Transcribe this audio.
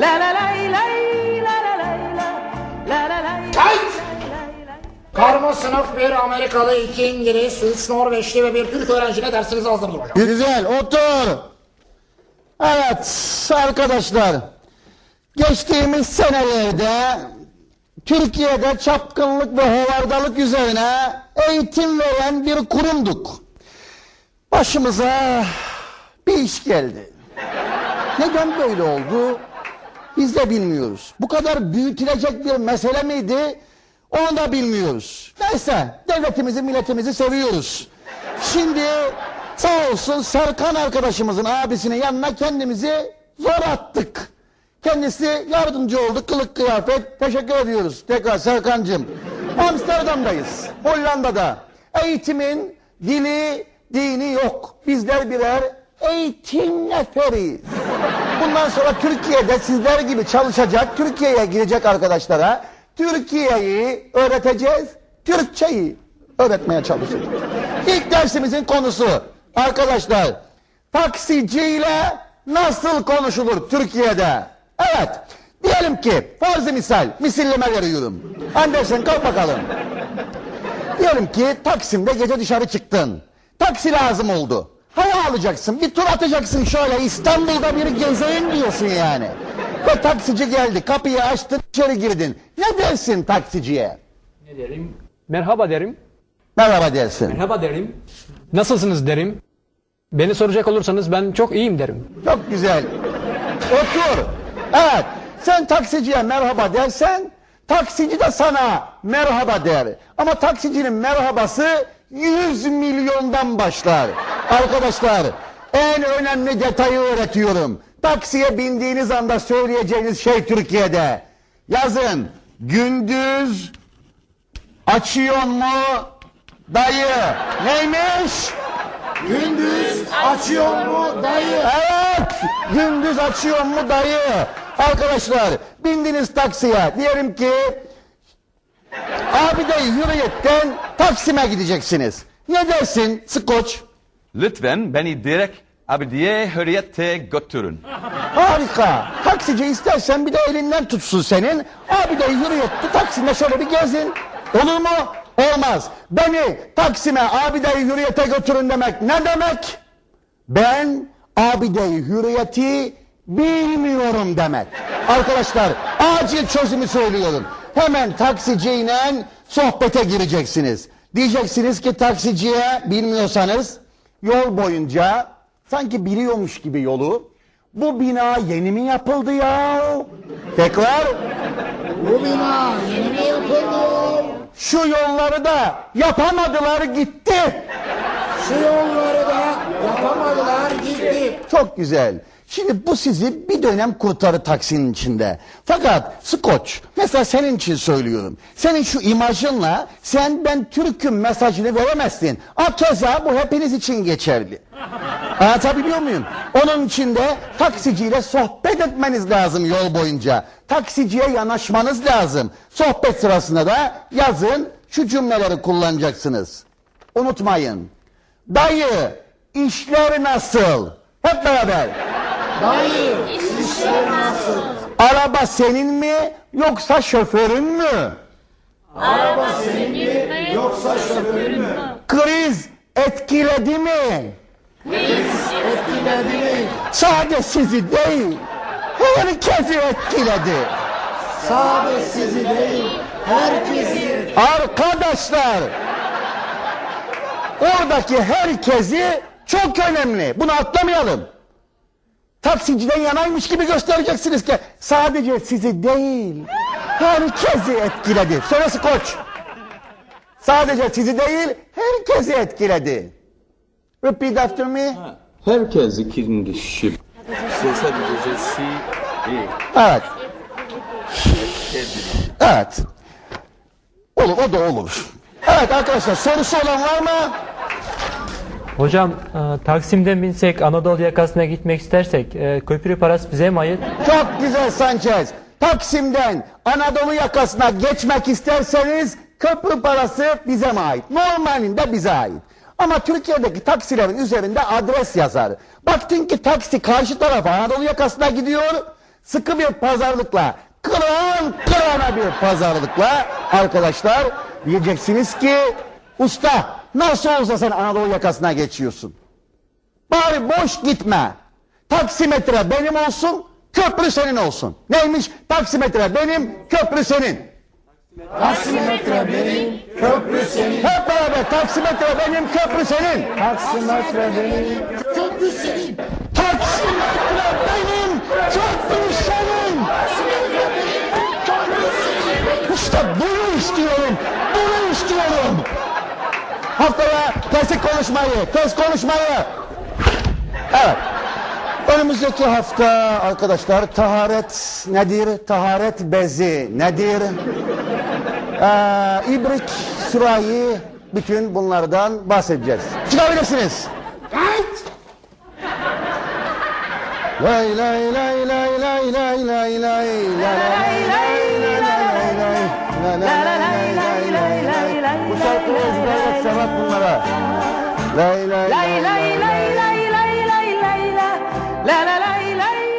La la lay lay la la lay la la la lay Kayıt! Karma sınıf bir Amerikalı, iki İngiliz, üç Norveçli ve bir Türk öğrenciyle dersinizi hazırdır hocam. Güzel otur. Evet arkadaşlar. Geçtiğimiz senelerde Türkiye'de çapkınlık ve hovardalık üzerine eğitim veren bir kurumduk. Başımıza bir iş geldi. Neden böyle oldu? Biz de bilmiyoruz. Bu kadar büyütülecek bir mesele miydi? Onu da bilmiyoruz. Neyse devletimizi milletimizi seviyoruz. Şimdi sağ olsun Serkan arkadaşımızın abisinin yanına kendimizi zor attık. Kendisi yardımcı oldu kılık kıyafet. Teşekkür ediyoruz tekrar Serkan'cığım. Amsterdam'dayız. Hollanda'da. Eğitimin dili, dini yok. Bizler birer eğitim neferiyiz. Bundan sonra Türkiye'de sizler gibi çalışacak, Türkiye'ye girecek arkadaşlara Türkiye'yi öğreteceğiz, Türkçeyi öğretmeye çalışacağız. İlk dersimizin konusu arkadaşlar taksiciyle nasıl konuşulur Türkiye'de? Evet, diyelim ki farz misal, misilleme veriyorum. Andersen kalk bakalım. Diyelim ki Taksim'de gece dışarı çıktın. Taksi lazım oldu. Hava alacaksın, bir tur atacaksın şöyle İstanbul'da bir gezeyim diyorsun yani. Ve taksici geldi, kapıyı açtın, içeri girdin. Ne dersin taksiciye? Ne derim? Merhaba derim. Merhaba dersin. Merhaba derim. Nasılsınız derim. Beni soracak olursanız ben çok iyiyim derim. Çok güzel. Otur. Evet, sen taksiciye merhaba dersen, taksici de sana merhaba der. Ama taksicinin merhabası 100 milyondan başlar. Arkadaşlar, en önemli detayı öğretiyorum. Taksiye bindiğiniz anda söyleyeceğiniz şey Türkiye'de. Yazın, gündüz açıyor mu dayı? Neymiş? Gündüz açıyor mu dayı? Evet, gündüz açıyor mu dayı? Arkadaşlar, bindiniz taksiye. Diyelim ki abi dayı hürriyetten Taksim'e gideceksiniz. Ne dersin Skoç? Lütfen beni direkt Abidiye Hürriyet'e götürün. Harika. Taksici istersen bir de elinden tutsun senin. Abi dayı hürriyette Taksim'e şöyle bir gezin. Olur mu? Olmaz. Beni Taksim'e abi dayı hürriyete götürün demek ne demek? Ben abideyi hürriyeti bilmiyorum demek. Arkadaşlar acil çözümü söylüyorum. Hemen taksiciyle sohbete gireceksiniz. Diyeceksiniz ki taksiciye bilmiyorsanız yol boyunca sanki biliyormuş gibi yolu bu bina yeni mi yapıldı ya? Tekrar Bu bina yeni mi yapıldı? şu yolları da yapamadılar gitti. Şu yolları da yapamadılar gitti. Çok güzel. Şimdi bu sizi bir dönem kurtarır taksinin içinde. Fakat Skoç, mesela senin için söylüyorum. Senin şu imajınla sen ben Türk'üm mesajını veremezsin. Akeza bu hepiniz için geçerli. Anlatabiliyor muyum? Onun için de taksiciyle sohbet etmeniz lazım yol boyunca. Taksiciye yanaşmanız lazım. Sohbet sırasında da yazın şu cümleleri kullanacaksınız. Unutmayın. Dayı işler nasıl? Hep beraber. Dayı işler nasıl? Araba senin mi yoksa şoförün mü? Yoksa şoförü mü? Kriz etkiledi mi? Etkiledi mi? Sadece sizi değil, herkesi etkiledi. Sadece sizi değil, herkesi. Arkadaşlar, oradaki herkesi çok önemli. Bunu atlamayalım. Taksiciden yanaymış gibi göstereceksiniz ki sadece sizi değil, herkesi etkiledi. Sonrası koç. Sadece sizi değil, herkesi etkiledi. Repeat after me. Herkes ikinci şip. Sese düzesi. Evet. Evet. Olur, o da olur. Evet arkadaşlar, sorusu olan var mı? Hocam e, Taksim'den binsek Anadolu yakasına gitmek istersek e, köprü parası bize mi ait? Çok güzel Sanchez. Taksim'den Anadolu yakasına geçmek isterseniz köprü parası bize mi ait? Normalinde bize ait. Ama Türkiye'deki taksilerin üzerinde adres yazar. Baktın ki taksi karşı tarafa Anadolu yakasına gidiyor. sıkı bir pazarlıkla, kıran kırana bir pazarlıkla arkadaşlar diyeceksiniz ki usta nasıl olsa sen Anadolu yakasına geçiyorsun. Bari boş gitme. Taksimetre benim olsun, köprü senin olsun. Neymiş? Taksimetre benim, köprü senin. Taksimetre benim, köprü senin. Hep beraber taksimetre benim, köprü senin. Taksimetre benim, köprü senin. Taksimetre benim, köprü senin. İşte bunu istiyorum, bunu istiyorum. Haftaya kesik konuşmayı, kes konuşmayı. Evet. Önümüzdeki hafta arkadaşlar taharet nedir? Taharet bezi nedir? Ee, ibrik, sürahi, bütün bunlardan bahsedeceğiz. Çıkabilirsiniz. Lay lay lay lay lay lay lay lay lay lay La ilaha